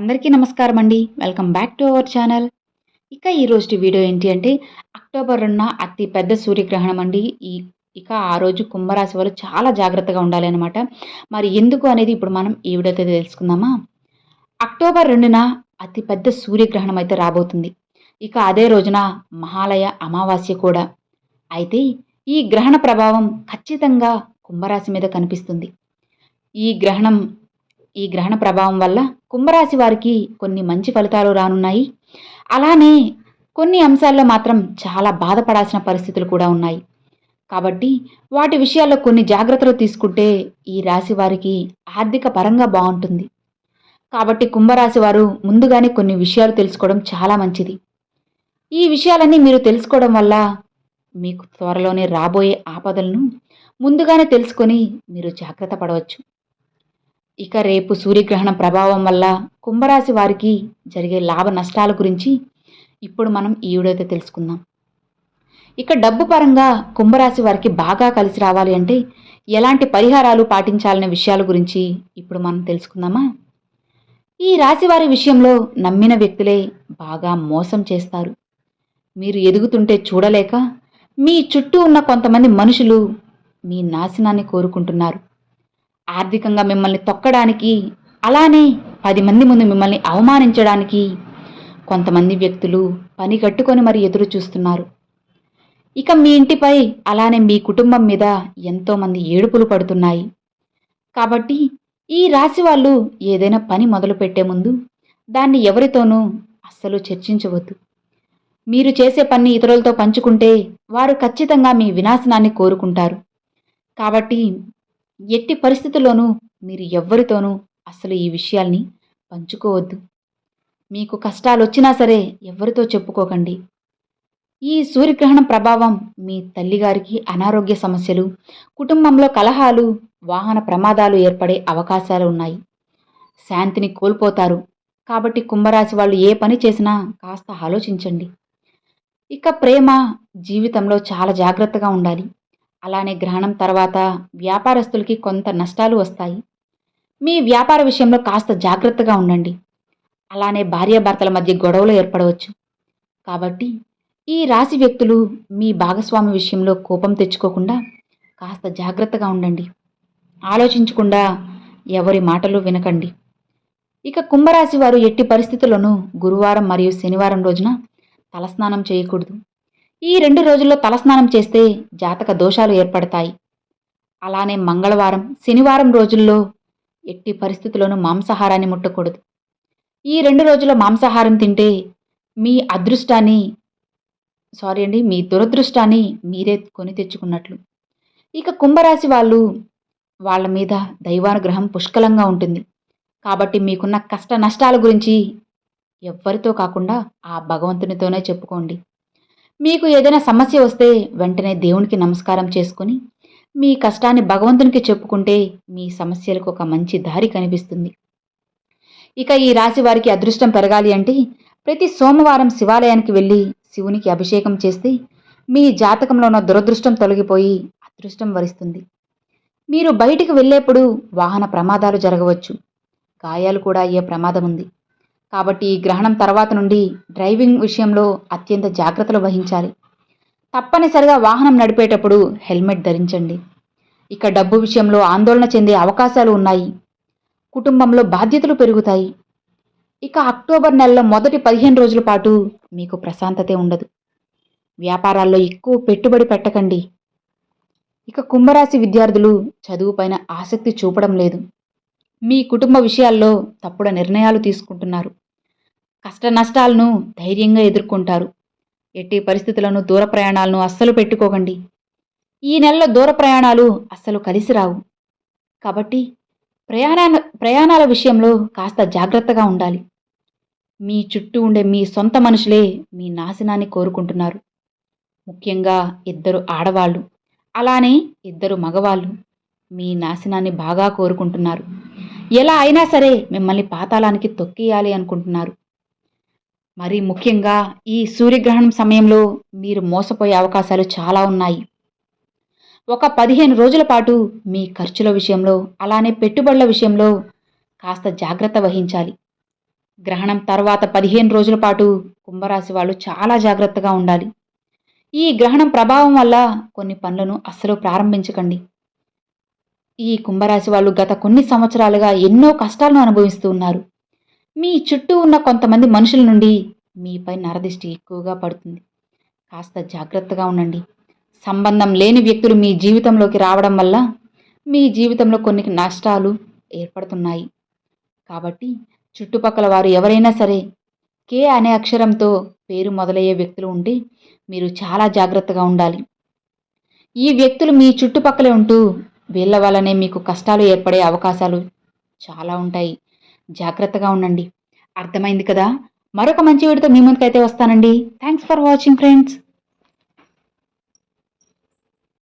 అందరికీ నమస్కారం అండి welcome back to our channel. ఇక ఈరోజు వీడియో ఏంటి అంటే అక్టోబర్ రెండున అతి పెద్ద సూర్యగ్రహణం అండి ఈ ఇక ఆ రోజు కుంభరాశి వాళ్ళు చాలా జాగ్రత్తగా ఉండాలి అనమాట మరి ఎందుకు అనేది ఇప్పుడు మనం ఈ వీడియోతో తెలుసుకుందామా? అక్టోబర్ రెండున అతి పెద్ద సూర్యగ్రహణం అయితే రాబోతుంది. ఇక అదే రోజున మహాలయ అమావాస్య కూడా. అయితే ఈ గ్రహణ ప్రభావం ఖచ్చితంగా కుంభరాశి మీద కనిపిస్తుంది. ఈ గ్రహణం ఈ గ్రహణ ప్రభావం వల్ల కుంభరాశి వారికి కొన్ని మంచి ఫలితాలు రానున్నాయి. అలానే కొన్ని అంశాల్లో మాత్రం చాలా బాధపడాల్సిన పరిస్థితులు కూడా ఉన్నాయి. కాబట్టి వాటి విషయాల్లో కొన్ని జాగ్రత్తలు తీసుకుంటే ఈ రాశి వారికి ఆర్థిక పరంగా బాగుంటుంది. కాబట్టి కుంభరాశి వారు ముందుగానే కొన్ని విషయాలు తెలుసుకోవడం చాలా మంచిది. ఈ విషయాలన్నీ మీరు తెలుసుకోవడం వల్ల మీకు త్వరలోనే రాబోయే ఆపదలను ముందుగానే తెలుసుకొని మీరు జాగ్రత్త పడవచ్చు. ఇక రేపు సూర్యగ్రహణం ప్రభావం వల్ల కుంభరాశి వారికి జరిగే లాభ నష్టాల గురించి ఇప్పుడు మనం ఈ వీడియోతో తెలుసుకుందాం. ఇక డబ్బు పరంగా కుంభరాశి వారికి బాగా కలిసి రావాలి అంటే ఎలాంటి పరిహారాలు పాటించాలనే విషయాల గురించి ఇప్పుడు మనం తెలుసుకుందామా? ఈ రాశి వారి విషయంలో నమ్మిన వ్యక్తులే బాగా మోసం చేస్తారు. మీరు ఎదుగుతుంటే చూడలేక మీ చుట్టూ ఉన్న కొంతమంది మనుషులు మీ నాశనాన్ని కోరుకుంటున్నారు. ఆర్థికంగా మిమ్మల్ని తొక్కడానికి అలానే పది మంది ముందు మిమ్మల్ని అవమానించడానికి కొంతమంది వ్యక్తులు పని కట్టుకొని మరి ఎదురు చూస్తున్నారు. ఇక మీ ఇంటిపై అలానే మీ కుటుంబం మీద ఎంతోమంది ఏడుపులు పడుతున్నాయి. కాబట్టి ఈ రాశి వాళ్ళు ఏదైనా పని మొదలు పెట్టే ముందు దాన్ని ఎవరితోనూ అస్సలు చర్చించవద్దు. మీరు చేసే పని ఇతరులతో పంచుకుంటే వారు ఖచ్చితంగా మీ వినాశనాన్ని కోరుకుంటారు. కాబట్టి ఎట్టి పరిస్థితుల్లోనూ మీరు ఎవ్వరితోనూ అసలు ఈ విషయాల్ని పంచుకోవద్దు. మీకు కష్టాలు వచ్చినా సరే ఎవరితో చెప్పుకోకండి. ఈ సూర్యగ్రహణం ప్రభావం మీ తల్లిగారికి అనారోగ్య సమస్యలు కుటుంబంలో కలహాలు వాహన ప్రమాదాలు ఏర్పడే అవకాశాలు ఉన్నాయి. శాంతిని కోల్పోతారు. కాబట్టి కుంభరాశి వాళ్ళు ఏ పని చేసినా కాస్త ఆలోచించండి. ఇక ప్రేమ జీవితంలో చాలా జాగ్రత్తగా ఉండాలి. అలానే గ్రహణం తర్వాత వ్యాపారస్తులకి కొంత నష్టాలు వస్తాయి. మీ వ్యాపార విషయంలో కాస్త జాగ్రత్తగా ఉండండి. అలానే భార్యాభర్తల మధ్య గొడవలు ఏర్పడవచ్చు. కాబట్టి ఈ రాశి వ్యక్తులు మీ భాగస్వామి విషయంలో కోపం తెచ్చుకోకుండా కాస్త జాగ్రత్తగా ఉండండి. ఆలోచించకుండా ఎవరి మాటలు వినకండి. ఇక కుంభరాశి వారు ఎట్టి పరిస్థితుల్లోనూ గురువారం మరియు శనివారం రోజున తలస్నానం చేయకూడదు. ఈ రెండు రోజుల్లో తలస్నానం చేస్తే జాతక దోషాలు ఏర్పడతాయి. అలానే మంగళవారం శనివారం రోజుల్లో ఎట్టి పరిస్థితుల్లోనూ మాంసాహారాన్ని ముట్టకూడదు. ఈ రెండు రోజుల్లో మాంసాహారం తింటే మీ అదృష్టాన్ని సారీ అండి మీ దురదృష్టాన్ని మీరే కొని తెచ్చుకున్నట్లు. ఇక కుంభరాశి వాళ్ళు వాళ్ళ మీద దైవానుగ్రహం పుష్కలంగా ఉంటుంది. కాబట్టి మీకున్న కష్ట నష్టాల గురించి ఎవ్వరితో కాకుండా ఆ భగవంతునితోనే చెప్పుకోండి. మీకు ఏదైనా సమస్య వస్తే వెంటనే దేవునికి నమస్కారం చేసుకుని మీ కష్టాన్ని భగవంతునికి చెప్పుకుంటే మీ సమస్యలకు ఒక మంచి దారి కనిపిస్తుంది. ఇక ఈ రాశి వారికి అదృష్టం పెరగాలి అంటే ప్రతి సోమవారం శివాలయానికి వెళ్ళి శివునికి అభిషేకం చేస్తే మీ జాతకంలో ఉన్న దురదృష్టం తొలగిపోయి అదృష్టం వరిస్తుంది. మీరు బయటికి వెళ్ళేప్పుడు వాహన ప్రమాదాలు జరగవచ్చు. గాయాలు కూడా అయ్యే ప్రమాదం ఉంది. కాబట్టి గ్రహణం తర్వాత నుండి డ్రైవింగ్ విషయంలో అత్యంత జాగ్రత్తలు వహించాలి. తప్పనిసరిగా వాహనం నడిపేటప్పుడు హెల్మెట్ ధరించండి. ఇక డబ్బు విషయంలో ఆందోళన చెందే అవకాశాలు ఉన్నాయి. కుటుంబంలో బాధ్యతలు పెరుగుతాయి. ఇక అక్టోబర్ నెలలో మొదటి పదిహేను రోజుల పాటు మీకు ప్రశాంతతే ఉండదు. వ్యాపారాల్లో ఎక్కువ పెట్టుబడి పెట్టకండి. ఇక కుంభరాశి విద్యార్థులు చదువుపైన ఆసక్తి చూపడం లేదు. మీ కుటుంబ విషయాల్లో తప్పుడు నిర్ణయాలు తీసుకుంటున్నారు. కష్ట నష్టాలను ధైర్యంగా ఎదుర్కొంటారు. ఎట్టి పరిస్థితులను దూర ప్రయాణాలను అస్సలు పెట్టుకోకండి. ఈ నెలలో దూర ప్రయాణాలు అస్సలు కలిసి రావు. కాబట్టి ప్రయాణ ప్రయాణాల విషయంలో కాస్త జాగ్రత్తగా ఉండాలి. మీ చుట్టూ ఉండే మీ సొంత మనుషులే మీ నాశనాన్ని కోరుకుంటున్నారు. ముఖ్యంగా ఇద్దరు ఆడవాళ్ళు. అలానే ఇద్దరు మగవాళ్ళు మీ నాశనాన్ని బాగా కోరుకుంటున్నారు. ఎలా అయినా సరే మిమ్మల్ని పాతాళానికి తొక్కేయాలి అనుకుంటున్నారు. మరి ముఖ్యంగా ఈ సూర్యగ్రహణం సమయంలో మీరు మోసపోయే అవకాశాలు చాలా ఉన్నాయి. ఒక పదిహేను రోజుల పాటు మీ ఖర్చుల విషయంలో అలానే పెట్టుబడుల విషయంలో కాస్త జాగ్రత్త వహించాలి. గ్రహణం తర్వాత పదిహేను రోజుల పాటు కుంభరాశి వాళ్ళు చాలా జాగ్రత్తగా ఉండాలి. ఈ గ్రహణం ప్రభావం వల్ల కొన్ని పనులను అస్సలు ప్రారంభించకండి. ఈ కుంభరాశి వాళ్ళు గత కొన్ని సంవత్సరాలుగా ఎన్నో కష్టాలను అనుభవిస్తూ ఉన్నారు. మీ చుట్టూ ఉన్న కొంతమంది మనుషుల నుండి మీపై నరదిష్టి ఎక్కువగా పడుతుంది. కాస్త జాగ్రత్తగా ఉండండి. సంబంధం లేని వ్యక్తులు మీ జీవితంలోకి రావడం వల్ల మీ జీవితంలో కొన్ని నష్టాలు ఏర్పడుతున్నాయి. కాబట్టి చుట్టుపక్కల వారు ఎవరైనా సరే కే అనే అక్షరంతో పేరు మొదలయ్యే వ్యక్తులు ఉంటే మీరు చాలా జాగ్రత్తగా ఉండాలి. ఈ వ్యక్తులు మీ చుట్టుపక్కలే ఉంటూ వీళ్ళ వల్లనే మీకు కష్టాలు ఏర్పడే అవకాశాలు చాలా ఉంటాయి. జాగ్రత్తగా ఉండండి. అర్థమైంది కదా? మరొక మంచి వీడితో మీ ముందుకైతే వస్తానండి. Thanks for watching friends